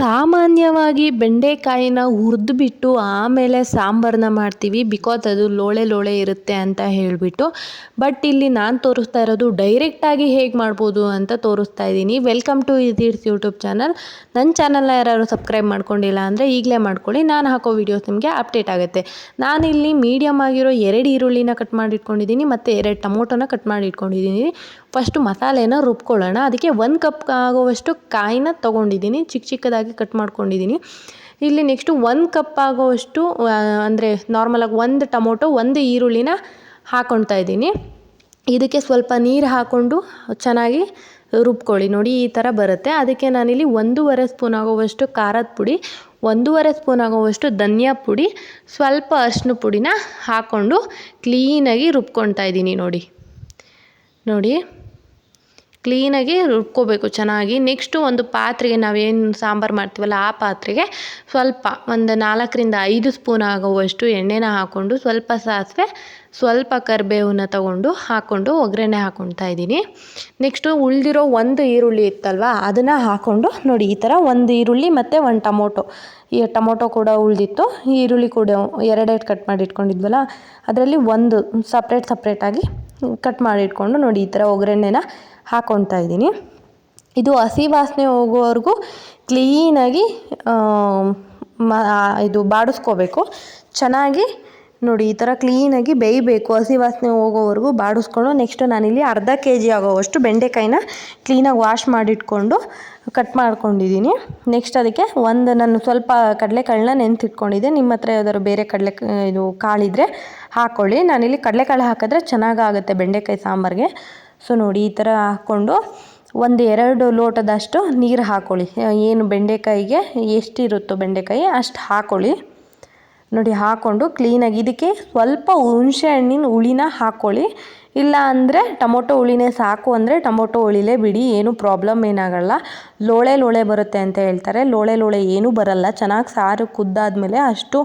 ಸಾಮಾನ್ಯವಾಗಿ ಬೆಂಡೆಕಾಯಿನ ಹುರಿದ್ಬಿಟ್ಟು ಆಮೇಲೆ ಸಾಂಬಾರನ್ನ ಮಾಡ್ತೀವಿ ಬಿಕಾಸ್ ಅದು ಲೋಳೆ ಲೋಳೆ ಇರುತ್ತೆ ಅಂತ ಹೇಳಿಬಿಟ್ಟು. ಬಟ್ ಇಲ್ಲಿ ನಾನು ತೋರಿಸ್ತಾ ಇರೋದು ಡೈರೆಕ್ಟಾಗಿ ಹೇಗೆ ಮಾಡ್ಬೋದು ಅಂತ ತೋರಿಸ್ತಾ ಇದ್ದೀನಿ. ವೆಲ್ಕಮ್ ಟು ಇದೀರ್ಸ್ ಯೂಟ್ಯೂಬ್ ಚಾನಲ್ ನನ್ನ ಚಾನಲ್ನ ಯಾರು ಸಬ್ಸ್ಕ್ರೈಬ್ ಮಾಡ್ಕೊಂಡಿಲ್ಲ ಅಂದರೆ ಈಗಲೇ ಮಾಡ್ಕೊಳ್ಳಿ. ನಾನು ಹಾಕೋ ವೀಡಿಯೋಸ್ ನಿಮಗೆ ಅಪ್ಡೇಟ್ ಆಗುತ್ತೆ. ನಾನಿಲ್ಲಿ ಮೀಡಿಯಮ್ ಆಗಿರೋ ಎರಡು ಈರುಳ್ಳಿನ ಕಟ್ ಮಾಡಿ ಇಟ್ಕೊಂಡಿದ್ದೀನಿ ಮತ್ತು ಎರಡು ಟೊಮೊಟೊನ ಕಟ್ ಮಾಡಿ ಇಟ್ಕೊಂಡಿದ್ದೀನಿ ಫಸ್ಟು ಮಸಾಲೆನ ರುಬ್ಕೊಳ್ಳೋಣ. ಅದಕ್ಕೆ ಒಂದು ಕಪ್ ಆಗುವಷ್ಟು ಕಾಯಿನ ತೊಗೊಂಡಿದ್ದೀನಿ. ಚಿಕ್ಕ ಚಿಕ್ಕದಾಗಿ ಕಟ್ ಮಾಡ್ಕೊಂಡಿದ್ದೀನಿ ಇಲ್ಲಿ ನೆಕ್ಸ್ಟು ಒಂದು ಕಪ್ ಆಗೋವಷ್ಟು ಅಂದರೆ ನಾರ್ಮಲಾಗಿ ಒಂದು ಟೊಮೊಟೊ, ಒಂದು ಈರುಳ್ಳಿನ ಹಾಕ್ಕೊಳ್ತಾ ಇದ್ದೀನಿ. ಇದಕ್ಕೆ ಸ್ವಲ್ಪ ನೀರು ಹಾಕ್ಕೊಂಡು ಚೆನ್ನಾಗಿ ರುಬ್ಕೊಳ್ಳಿ. ನೋಡಿ ಈ ಥರ ಬರುತ್ತೆ. ಅದಕ್ಕೆ ನಾನಿಲ್ಲಿ ಒಂದೂವರೆ ಸ್ಪೂನ್ ಆಗುವಷ್ಟು ಖಾರದ ಪುಡಿ, ಒಂದೂವರೆ ಸ್ಪೂನ್ ಆಗುವಷ್ಟು ಧನಿಯಾ ಪುಡಿ, ಸ್ವಲ್ಪ ಅರಿಶಿನ ಪುಡಿನ ಹಾಕ್ಕೊಂಡು ಕ್ಲೀನಾಗಿ ರುಬ್ಕೊಳ್ತಾ ಇದ್ದೀನಿ ನೋಡಿ. ನೋಡಿ. ಕ್ಲೀನಾಗಿ ರುಬ್ಕೋಬೇಕು, ಚೆನ್ನಾಗಿ. ನೆಕ್ಸ್ಟು ಒಂದು ಪಾತ್ರೆಗೆ ನಾವೇನು ಸಾಂಬಾರು ಮಾಡ್ತೀವಲ್ಲ, ಆ ಪಾತ್ರೆಗೆ ಸ್ವಲ್ಪ ಒಂದು ನಾಲ್ಕರಿಂದ ಐದು ಸ್ಪೂನ್ ಆಗುವಷ್ಟು ಎಣ್ಣೆನ ಹಾಕ್ಕೊಂಡು ಸ್ವಲ್ಪ ಸಾಸಿವೆ, ಸ್ವಲ್ಪ ಕರಿಬೇವನ್ನ ತಗೊಂಡು ಹಾಕ್ಕೊಂಡು ಒಗ್ಗರಣೆ ಹಾಕ್ಕೊಳ್ತಾ ಇದ್ದೀನಿ. ನೆಕ್ಸ್ಟು ಉಳಿದಿರೋ ಒಂದು ಈರುಳ್ಳಿ ಇತ್ತಲ್ವ, ಅದನ್ನು ಹಾಕ್ಕೊಂಡು ನೋಡಿ, ಈ ಥರ ಒಂದು ಈರುಳ್ಳಿ ಮತ್ತು ಒಂದು ಟೊಮೊಟೊ. ಈ ಟೊಮೊಟೊ ಕೂಡ ಉಳಿದಿತ್ತು ಈರುಳ್ಳಿ ಕೂಡ ಎರಡೆರಡು ಕಟ್ ಮಾಡಿ ಇಟ್ಕೊಂಡಿದ್ವಲ್ಲ, ಅದರಲ್ಲಿ ಒಂದು ಸಪ್ರೇಟ್ ಸಪ್ರೇಟಾಗಿ ಕಟ್ ಮಾಡಿ ಇಟ್ಕೊಂಡು ನೋಡಿ, ಈ ಥರ ಒಗ್ಗರಣೆನ ಹಾಕ್ಕೊಳ್ತಾ ಇದ್ದೀನಿ. ಇದು ಹಸಿ ವಾಸನೆ ಹೋಗೋವರೆಗೂ ಕ್ಲೀನಾಗಿ ಮ ಇದು ಬಾಡಿಸ್ಕೋಬೇಕು. ಚೆನ್ನಾಗಿ ನೋಡಿ, ಈ ಥರ ಕ್ಲೀನಾಗಿ ಬೇಯಬೇಕು. ಹಸಿ ವಾಸನೆ ಹೋಗೋವರೆಗೂ ಬಾಡಿಸ್ಕೊಂಡು ನೆಕ್ಸ್ಟು ನಾನಿಲ್ಲಿ ಅರ್ಧ ಕೆ ಜಿ ಆಗೋವಷ್ಟು ಬೆಂಡೆಕಾಯಿನ ಕ್ಲೀನಾಗಿ ವಾಶ್ ಮಾಡಿಟ್ಕೊಂಡು ಕಟ್ ಮಾಡ್ಕೊಂಡಿದ್ದೀನಿ. ನೆಕ್ಸ್ಟ್ ಅದಕ್ಕೆ ಒಂದು, ನಾನು ಸ್ವಲ್ಪ ಕಡಲೆಕಾಳನ್ನ ನೆನೆಸಿಟ್ಕೊಂಡಿದ್ದೆ ನಿಮ್ಮ ಹತ್ರ ಯಾವ್ದಾದ್ರು ಬೇರೆ ಕಡಲೆ, ಇದು ಕಾಳಿದ್ರೆ ಹಾಕ್ಕೊಳ್ಳಿ ನಾನಿಲ್ಲಿ ಕಡಲೆಕಾಳು ಹಾಕಿದ್ರೆ ಚೆನ್ನಾಗಾಗುತ್ತೆ ಬೆಂಡೆಕಾಯಿ ಸಾಂಬಾರಿಗೆ. ಸೊ ನೋಡಿ, ಈ ಥರ ಹಾಕ್ಕೊಂಡು ಒಂದು ಎರಡು ಲೋಟದಷ್ಟು ನೀರು ಹಾಕ್ಕೊಳ್ಳಿ ಏನು ಬೆಂಡೆಕಾಯಿಗೆ ಎಷ್ಟಿರುತ್ತೋ ಬೆಂಡೆಕಾಯಿ ಅಷ್ಟು ಹಾಕ್ಕೊಳ್ಳಿ ನೋಡಿ ಹಾಕ್ಕೊಂಡು ಕ್ಲೀನಾಗಿ ಇದಕ್ಕೆ ಸ್ವಲ್ಪ ಹುಣಸೆ ಹಣ್ಣಿನ ಹುಳಿನ ಹಾಕ್ಕೊಳ್ಳಿ ಇಲ್ಲ ಅಂದರೆ ಟೊಮೊಟೊ ಹುಳಿನೇ ಸಾಕು ಅಂದರೆ ಟೊಮೊಟೊ ಹುಳಿಲೇ ಬಿಡಿ, ಏನೂ ಪ್ರಾಬ್ಲಮ್ ಏನಾಗಲ್ಲ. ಲೋಳೆ ಲೋಳೆ ಬರುತ್ತೆ ಅಂತ ಹೇಳ್ತಾರೆ. ಲೋಳೆ ಲೋಳೆ ಏನೂ ಬರಲ್ಲ. ಚೆನ್ನಾಗಿ ಸಾರು ಕುದ್ದಾದ್ಮೇಲೆ ಅಷ್ಟು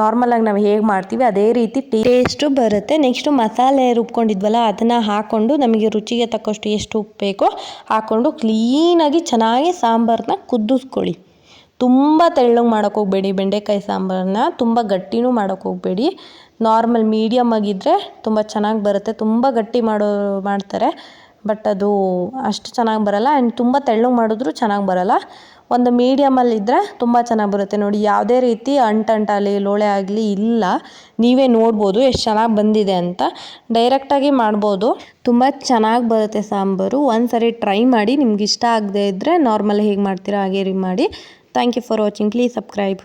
ನಾರ್ಮಲಾಗಿ ನಾವು ಹೇಗೆ ಮಾಡ್ತೀವಿ, ಅದೇ ರೀತಿ ಟೇಸ್ಟು ಬರುತ್ತೆ. ನೆಕ್ಸ್ಟು ಮಸಾಲೆ ರುಬ್ಕೊಂಡಿದ್ವಲ್ಲ, ಅದನ್ನು ಹಾಕ್ಕೊಂಡು ನಮಗೆ ರುಚಿಗೆ ತಕ್ಕಷ್ಟು ಎಷ್ಟು ಉಪ್ಪು ಬೇಕೋ ಹಾಕ್ಕೊಂಡು ಕ್ಲೀನಾಗಿ ಚೆನ್ನಾಗಿ ಸಾಂಬಾರನ್ನ ಕುದಿಸ್ಕೊಳ್ಳಿ ತುಂಬ ತೆಳ್ಳಗೆ ಮಾಡೋಕ್ಕೆ ಹೋಗಬೇಡಿ. ಬೆಂಡೆಕಾಯಿ ಸಾಂಬಾರನ್ನ ತುಂಬ ಗಟ್ಟಿನೂ ಮಾಡೋಕ್ಕೆ ಹೋಗಬೇಡಿ. ನಾರ್ಮಲ್ ಮೀಡಿಯಮ್ ಆಗಿದ್ದರೆ ತುಂಬ ಚೆನ್ನಾಗಿ ಬರುತ್ತೆ. ತುಂಬ ಗಟ್ಟಿ ಮಾಡೋ, ಮಾಡ್ತಾರೆ. ಬಟ್ ಅದು ಅಷ್ಟು ಚೆನ್ನಾಗಿ ಬರಲ್ಲ. ಆ್ಯಂಡ್ ತುಂಬ ತೆಳ್ಳಗೆ ಮಾಡಿದ್ರೂ ಚೆನ್ನಾಗಿ ಬರಲ್ಲ. ಒಂದು ಮೀಡಿಯಮಲ್ಲಿದ್ದರೆ ತುಂಬ ಚೆನ್ನಾಗಿ ಬರುತ್ತೆ. ನೋಡಿ, ಯಾವುದೇ ರೀತಿ ಅಂಟಂಟಾಗಲಿ ಲೋಳೆ ಆಗಲಿ ಇಲ್ಲ. ನೀವೇ ನೋಡ್ಬೋದು ಎಷ್ಟು ಚೆನ್ನಾಗಿ ಬಂದಿದೆ ಅಂತ. ಡೈರೆಕ್ಟಾಗಿ ಮಾಡ್ಬೋದು. ತುಂಬ ಚೆನ್ನಾಗಿ ಬರುತ್ತೆ ಸಾಂಬಾರು. ಒಂದು ಸರಿ ಟ್ರೈ ಮಾಡಿ. ನಿಮ್ಗೆ ಇಷ್ಟ ಆಗದೆ ಇದ್ದರೆ ನಾರ್ಮಲ್ ಹೇಗೆ ಮಾಡ್ತೀರಾ ಹಾಗೆ ರೀ ಮಾಡಿ. Thank you for watching please subscribe